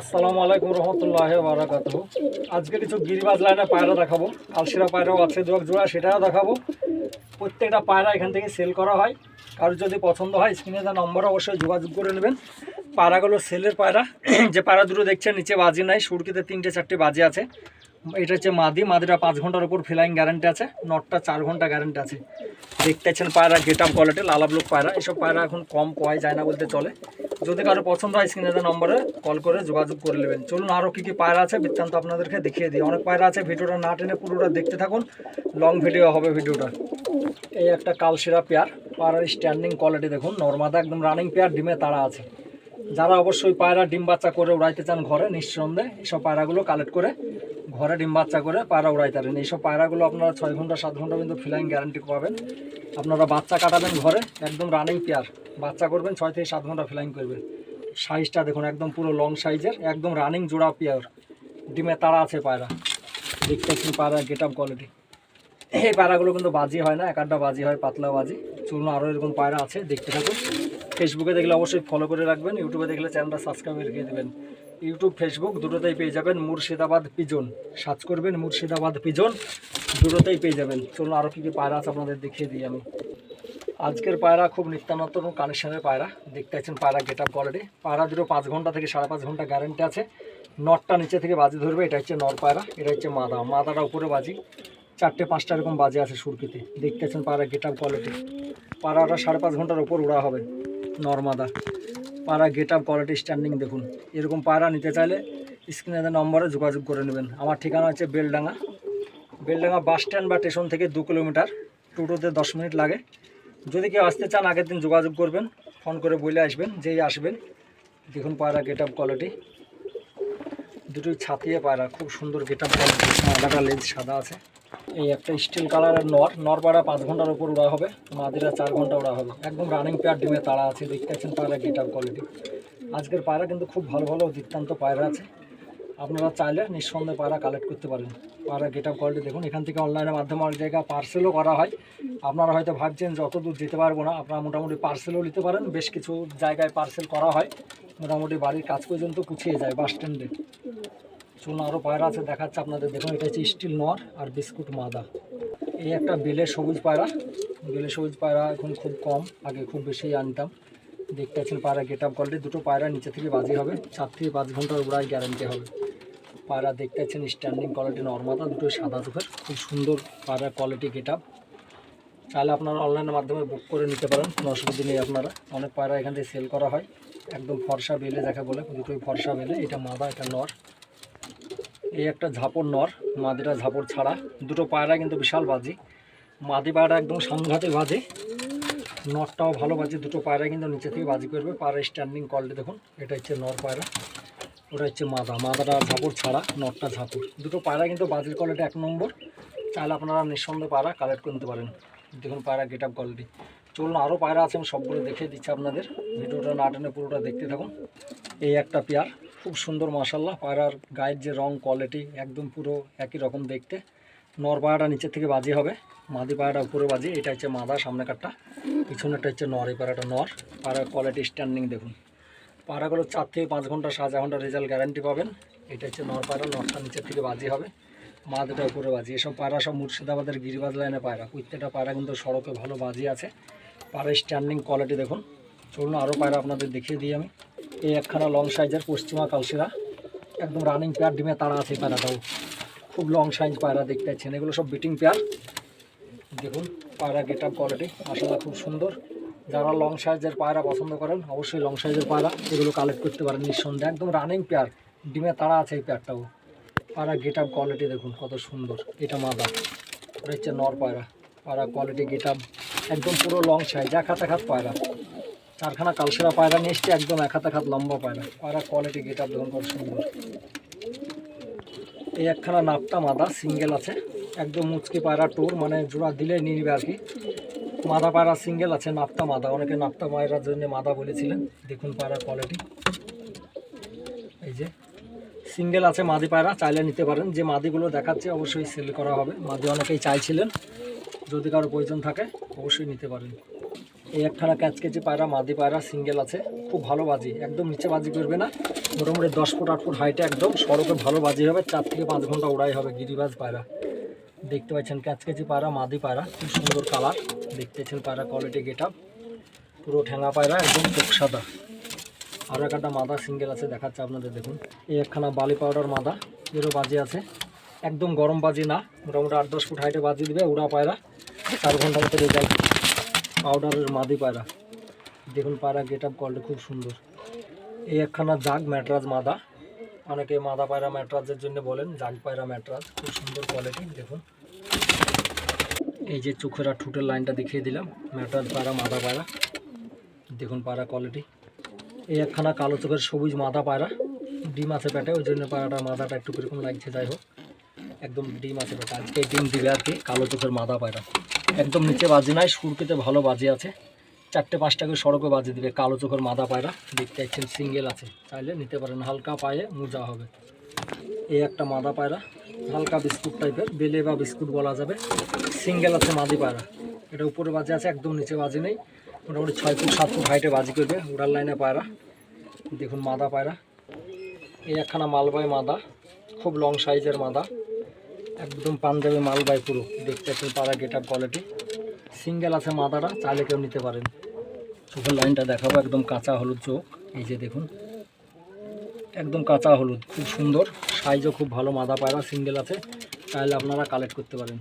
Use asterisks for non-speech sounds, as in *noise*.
আসসালামু আলাইকুম রহমতুল্লাহ বারাকাত আজকে কিছু গিরিবাজ লাইনে পায়রা দেখাবো। কালশিরা পায়রাও আছে এক জোড়া সেটাও দেখাবো। প্রত্যেকটা পায়রা এখান থেকে সেল করা হয়। কারোর যদি পছন্দ হয়, স্ক্রিনে দেওয়া নম্বর অবশ্যই যোগাযোগ করে নেবেন। পায়রাগুলো সেলের পায়রা। *clears throat* যে পায়রা দুটো দেখছেন, নিচে বাজি নাই সুরকিতে তিনটে চারটে বাজি আছে। এটা হচ্ছে মাদি। মাদিটা পাঁচ ঘণ্টার উপর ফ্লাইং গ্যারান্টি আছে। নটটা চার ঘণ্টা গ্যারান্টি আছে। দেখতেছেন পায়রা গেট আপ কোয়ালিটি, লালাবলুক পায়রা। এসব পায়রা এখন কম কোয়াই যায় না বলতে চলে। যদি কারও পছন্দ হয় স্ক্রিনে নম্বরে কল করে যোগাযোগ করে নেবেন। চলুন আরও কী কী পায়রা আছে, বৃত্তান্ত আপনাদেরকে দেখিয়ে দিই। অনেক পায়রা আছে, ভিডিওটা না টেনে পুরোটা দেখতে থাকুন। লং ভিডিও হবে ভিডিওটা। এই একটা কালশিরা পেয়ার, পায়রার স্ট্যান্ডিং কোয়ালিটি দেখুন। নর্মাদা একদম রানিং পেয়ার, ডিমে তারা আছে। যারা অবশ্যই পায়রা, ডিম বাচ্চা করে উড়াইতে চান ঘরে, নিঃসন্দেহে এইসব পায়রাগুলো কালেক্ট করে ঘরে ডিম বাচ্চা করে পায়রা উড়াইতে পারেন এইসব পায়রাগুলো আপনারা ছয় ঘণ্টা, সাত ঘণ্টা কিন্তু ফ্লাইং গ্যারান্টি পাবেন। আপনারা বাচ্চা কাটাবেন ঘরে, একদম রানিং পেয়ার বাচ্চা করবেন ছয় থেকে সাত ঘণ্টা ফ্লাইং করবেন। সাইজটা দেখুন, একদম পুরো লং সাইজের একদম রানিং জোড়া পেয়ার ডিমে তারা আছে পায়রা। দেখতেছেন পায়রা গেট আপ কোয়ালিটি এই পায়রাগুলো কিন্তু বাজি হয় না, এক আধটা বাজি হয়, পাতলা বাজি। চলুন আরও এরকম পায়রা আছে, দেখতে থাকুন। ফেসবুকে দেখলে অবশ্যই ফলো করে রাখবেন ইউটিউবে দেখলে চ্যানেলটা সাবস্ক্রাইব রেখে দেবেন। ইউটিউব ফেসবুক দুটোতেই পেয়ে যাবেন মুর্শিদাবাদ পিজন। সার্চ করবেন মুর্শিদাবাদ পিজন, দুটোতেই পেয়ে যাবেন। চলুন আরও কী কী পায়রা আছে আপনাদের দেখিয়ে দিই আমি। আজকের পায়রা খুব নিত্যানতন কানেকশনের পায়রা। দেখতে পাচ্ছেন পায়রা গেট আপ কোয়ালিটি পায়রা দুটো পাঁচ ঘণ্টা থেকে সাড়ে পাঁচ ঘণ্টা গ্যারেন্টি আছে। নটটা নিচে থেকে বাজি ধরবে, এটা হচ্ছে নর পায়রা, এটা হচ্ছে মাদা। মাদাটা উপরে বাজি। চারটে পাঁচটা এরকম বাজে আছে সুরকিতে। দেখতে দেখতেছেন পায়রা গেট আপ কোয়ালিটি পায়রাটা সাড়ে পাঁচ ঘণ্টার উপর উড়া হবে। নর্মাদা। পায়রা গেট আপ কোয়ালিটি স্ট্যান্ডিং দেখুন। এরকম পায়রা নিতে চাইলে স্ক্রিনে নম্বরে যোগাযোগ করে নেবেন। আমার ঠিকানা হচ্ছে বেলডাঙ্গা। বেলডাঙ্গা বাস স্ট্যান্ড বা স্টেশন থেকে দু কিলোমিটার। টোটোতে দশ মিনিট লাগে। যদি কেউ আসতে চান, আগের দিন যোগাযোগ করবেন, ফোন করে বলে আসবেন, যেই আসবেন। দেখুন পায়রা গেট আপ কোয়ালিটি। দুটোই ছাতিয়ে পায়রা খুব সুন্দর গেট আপ কোয়ালিটি লেজ সাদা আছে। এই একটা স্টিল কালারের নর নর পাড়া পাঁচ ঘণ্টার উপর উড়া হবে মাদিরা চার ঘণ্টা উড়া হবে। একদম রানিং পেয়ার ডিমে তাড়া আছে দেখতে পাচ্ছেন পায়রা গেট আপ কোয়ালিটি আজকের পায়রা কিন্তু খুব ভালো ভালো দৃত্তান্ত পায়রা আছে। আপনারা চাইলে নিঃসন্দেহে পায়রা কালেক্ট করতে পারেন। পায়রা গেট আপ কোয়ালিটি দেখুন, এখান থেকে অনলাইনের মাধ্যমে অনেক জায়গায় পার্সেলও করা হয়। আপনারা হয়তো ভাবছেন যত দূর যেতে পারব না, আপনারা মোটামুটি পার্সেলও নিতে পারেন। বেশ কিছু জায়গায় পার্সেল করা হয়। মোটামুটি বাড়ির কাজ পর্যন্ত পুছিয়ে যায় বাস স্ট্যান্ডে চুন আরও পায়রা আছে, দেখাচ্ছে আপনাদের। দেখুন, এটা হচ্ছে স্টিল নর আর বিস্কুট মাদা। এই একটা বেলের সবুজ পায়রা। বেলের সবুজ পায়রা এখন খুব কম, আগে খুব বেশি আনতাম। দেখতে পাচ্ছেন পায়রা গেট আপ কোয়ালিটি দুটো পায়রা নিচে থেকে বাজি হবে। চার থেকে পাঁচ ঘণ্টার উড়াই গ্যারান্টি হবে। পায়রা দেখতে পাচ্ছেন স্ট্যান্ডিং কোয়ালিটি নর্মাদা দুটো সাদা চোখের। খুব সুন্দর পায়রা কোয়ালিটি গেট আপ চাইলে আপনারা অনলাইনের মাধ্যমে বুক করে নিতে পারেন, কোনো অসুবিধা নেই আপনারা। অনেক পায়রা এখান থেকে সেল করা হয়। একদম ফর্সা বেলে দেখা বলে, দুটোই ফর্সা বেলে। এটা মাদা, এটা নর। এই একটা ঝাপড় নর, মাদিরা ঝাপড় ছাড়া। দুটো পায়রা কিন্তু বিশাল বাজি। মাদি পায়রা একদম সাংঘাতিক বাজে। নরটাও ভালো বাজে, দুটো পায়রা কিন্তু নিচে থেকে বাজি করবে। পায়রা স্ট্যান্ডিং কোয়ালিটি দেখুন, এটা হচ্ছে নর পায়রা, ওটা হচ্ছে মাদা। মাদাটা ঝাপড় ছাড়া, নরটা ঝাপড় দুটো পায়রা কিন্তু বাজির কোয়ালিটি এক নম্বর। চাইলে আপনারা নিঃসন্দেহে পায়রা কালেক্ট করতে পারেন। দেখুন পায়রা গেট আপ কোয়ালিটি চলুন আরও পায়রা আছে, আমি সবগুলো দেখিয়ে দিচ্ছি আপনাদের। ভিডিওটা না টেনে পুরোটা দেখতে থাকুন। এই একটা পেয়ার। খুব সুন্দর মাসাল্লাহ পায়রার গায়ের যে রং কোয়ালিটি একদম পুরো একই রকম দেখতে। নর পায়রাটা নিচের থেকে বাজি হবে। মাদি পায়রাটা উপরে বাজি। এটা হচ্ছে মাদা সামনে কাটটা। পিছনেরটা হচ্ছে নর, এই পায়রাটা নর। পায়রার কোয়ালিটি স্ট্যান্ডিং দেখুন। পায়রাগুলো চার থেকে পাঁচ ঘণ্টা সাত ঘণ্টা রেজাল্ট গ্যারান্টি পাবেন। এটা হচ্ছে নর পায়রা নরটা নিচের থেকে বাজি হবে। মাদিটা উপরে বাজি। এসব পায়রা সব মুর্শিদাবাদের গিরিবাজ লাইনে পায়রা প্রত্যেকটা পায়রা কিন্তু সড়কে ভালো বাজি আছে। পায়রা স্ট্যান্ডিং কোয়ালিটি দেখুন। চলুন আরও পায়রা আপনাদের দেখিয়ে দিই আমি। এই একখানা লং সাইজের পশ্চিমা কালশিরা। একদম রানিং পেয়ার ডিমে তারা আছে পায়রাটাও খুব লং সাইজ পায়রা দেখতে পাচ্ছেন। এগুলো সব বিটিং পেয়ার দেখুন, পায়রা গেট আপ কোয়ালিটি মাসাল্লাহ খুব সুন্দর। যারা লং সাইজের পায়রা পছন্দ করেন, অবশ্যই লং সাইজের পায়রা এগুলো কালেক্ট করতে পারেন নিঃসন্দেহে। একদম রানিং পেয়ার ডিমে তারা আছে এই পেয়ারটাও পায়রা গেট আপ কোয়ালিটি দেখুন, কত সুন্দর। এটা মাদা এটা হচ্ছে নর পায়রা। পায়রা কোয়ালিটি গেট আপ একদম পুরো লং সাইজ এক হাতে খাত পায়রা। চারখানা কালসেরা পায়রা নিয়ে এসছে, একদম এক হাতে খাত লম্বা পায়রা। পায়রা কোয়ালিটি গেট আপ দেখুন কত সুন্দর। এই একখানা নাপটা মাদা সিঙ্গেল আছে। একদম মুচকি পায়রা টোর মানে জোড়া দিলে নিয়ে নিবে আর কি। মাদা পায়রা সিঙ্গেল আছে নাপটা মাদা। অনেকে নাপটা পায়রার জন্য মাদা বলেছিলেন। দেখুন পায়রা কোয়ালিটি এই যে সিঙ্গেল আছে মাদি পায়রা, চাইলে নিতে পারেন। যে মাদিগুলো দেখাচ্ছে, অবশ্যই সেল করা হবে। মাদি অনেকেই চাইছিলেন। যদি কারও প্রয়োজন থাকে, অবশ্যই নিতে পারেন। এই একখানা ক্যাচকেচি পায়রা মাদি পায়রা সিঙ্গেল আছে। খুব ভালো বাজি, একদম নিচে বাজি করবে না। মোটামুটি দশ ফুট, আট ফুট হাইটে একদম সড়কে ভালো বাজি হবে। চার থেকে পাঁচ ঘণ্টা উড়াই হবে গিরিবাজ পায়রা দেখতে পাচ্ছেন ক্যাচকেচি পায়রা মাদি পায়রা খুব সুন্দর কালার দেখতে পাচ্ছেন পায়রা কোয়ালিটি গেট আপ পুরো ঠেঙা পায়রা একদম চোখ সাদা। আরও একটা মাদা সিঙ্গেল আছে, দেখাচ্ছে আপনাদের দেখুন। এই একখানা বালি পাউডার মাদা, এরও বাজি আছে। একদম গরম বাজি না, মোটামুটি আট দশ ফুট হাইটে বাজি দিবে উড়া পায়রা। চার ঘণ্টার মতো রেজাল্ট পাউডারের মাদি পায়রা। দেখুন পায়রা গেট আপ কোয়ালিটি খুব সুন্দর। এই একখানা জাগ ম্যাটরাজ মাদা। অনেকে মাদা পায়রা ম্যাটরাজের জন্য বলেন, জাগ পায়রা ম্যাটরাজ, খুব সুন্দর কোয়ালিটি দেখুন। এই যে চোখের আর ঠুটের লাইনটা দেখিয়ে দিলাম, ম্যাটরাজ পায়রা, মাদা পায়রা। দেখুন পায়রা কোয়ালিটি এই একখানা কালো চোখের সবুজ মাদা পায়রা, ডিম আছে পেটে, ওই জন্য পায়রাটার মাদাটা একটু কীরকম লাগছে, যাই হোক। একদম ডিম আছে পেটে, আজকে ডিম দিবে আর কি, কালো চোখের মাদা পায়রা। একদম নিচে বাজি নাই, সুরকিতে ভালো বাজি আছে। চারটে পাঁচটা করে সড়কে বাজি দিবে, কালো চোখের মাদা পায়রা। দেখতে পাচ্ছেন সিঙ্গেল আছে। চাইলে নিতে পারেন, হালকা পায়ে মোজা হবে। এই একটা মাদা পায়রা, হালকা বিস্কুট টাইপের, বেলে বা বিস্কুট বলা যাবে। সিঙ্গেল আছে মাদি পায়রা। এটা উপরে বাজে আছে, একদম নিচে বাজি নেই। মোটামুটি ছয় ফুট, সাত ফুট হাইটে বাজি করবে উড়ার লাইনে পায়রা। দেখুন মাদা পায়রা। এই একখানা মালবাই মাদা, খুব লং সাইজের মাদা। একদম পাঞ্জাবি মালবাই পুরো। দেখতে পাচ্ছেন পাড়া গেট আপ কোয়ালিটি সিঙ্গেল আছে মাদাটা চাইলে কেউ নিতে পারেন। চোখের লাইনটা দেখাবো, একদম কাঁচা হলুদ চোখ। এই যে দেখুন। একদম কাঁচা হলুদ, খুব সুন্দর। সাইজও খুব ভালো মাদা পায়রা সিঙ্গেল আছে। তাহলে আপনারা কালেক্ট করতে পারেন।